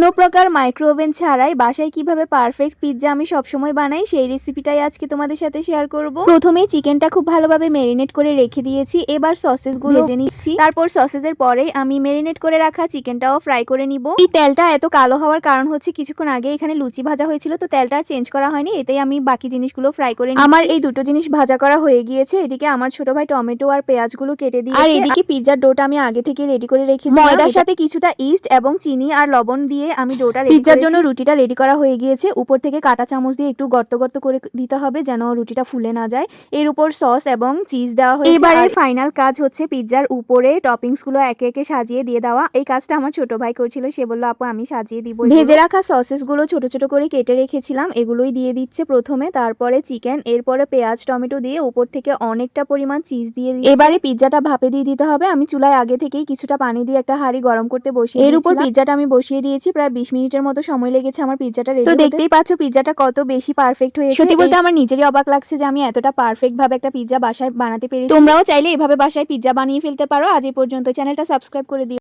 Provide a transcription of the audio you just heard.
কোনো প্রকার মাইক্রোওভেন ছাড়াই বাসায় কীভাবে পারফেক্ট পিৎজা আমি সবসময় বানাই সেই রেসিপিটাই আজকে তোমাদের সাথে শেয়ার করব। প্রথমেই চিকেনটা খুব ভালোভাবে মেরিনেট করে রেখে দিয়েছি এবার সসেসগুলো ভেজে নিচ্ছি। তারপর সসেসের পরে আমি মেরিনেট করে রাখা চিকেনটাও ফ্রাই করে নিব। এই তেলটা এত কালো হওয়ার কারণ হচ্ছে কিছুক্ষণ আগে এখানে লুচি ভাজা হয়েছিল তো তেলটা আর চেঞ্জ করা হয়নি এতেই আমি বাকি জিনিসগুলো ফ্রাই করে। আমার এই দুটো জিনিস ভাজা করা হয়ে গিয়েছে এদিকে আমার ছোট ভাই টমেটো আর পেঁয়াজগুলো কেটে দিয়েছে। আর এদিকে পিৎজার ডোটা আমি আগে থেকে রেডি করে রেখেছি ময়দার সাথে কিছুটা ইস্ট এবং চিনি আর লবণ দিয়ে আমি ডোটা পিৎজার জন্য রুটিটা রেডি করা হয়ে গিয়েছে। উপর থেকে কাটা চামচ দিয়ে একটু গর্ত গর্ত করে দিতে হবে যেন রুটিটা ফুলে না যায়। এর উপর সস এবং চিজ দেওয়া হয়েছে। এবারে ফাইনাল কাজ হচ্ছে পিৎজার উপরে টপিংসগুলো একে একে সাজিয়ে দিয়ে দেওয়া। এই কাজটা আমার ছোট ভাই করছিল সে বলল আপু আমি সাজিয়ে দিব ভেজে রাখা সসেসগুলো ছোট ছোট করে কেটে রেখেছিলাম এগুলোই দিয়ে দিচ্ছে প্রথমে। তারপরে চিকেন এরপরে পেঁয়াজ টমেটো দিয়ে উপর থেকে অনেকটা পরিমাণ চিজ দিয়ে এবারে পিৎজাটা ভাপে দিয়ে দিতে হবে। আমি চুলায় আগে থেকেই কিছুটা পানি দিয়ে একটা হাঁড়ি গরম করতে বসিয়ে এর উপর পিৎজাটা আমি বসিয়ে দিয়েছি। প্রায় বিশ মিনিটের মতো সময় লেগেছে আমার পিৎজাটা রেডি তো দেখতেই পাচ্ছ পিৎজাটা কত বেশি পারফেক্ট হয়েছে। সত্যি বলতে আমার নিজেরই অবাক লাগছে যে আমি এতটা পারফেক্ট ভাবে একটা পিজ্জা বাসায় বানাতে পেরেছি। তোমরাও চাইলে এভাবে বাসায় পিজ্জা বানিয়ে ফেলতে পারো। আজ এই পর্যন্ত চ্যানেলটা সাবস্ক্রাইব করে দিও।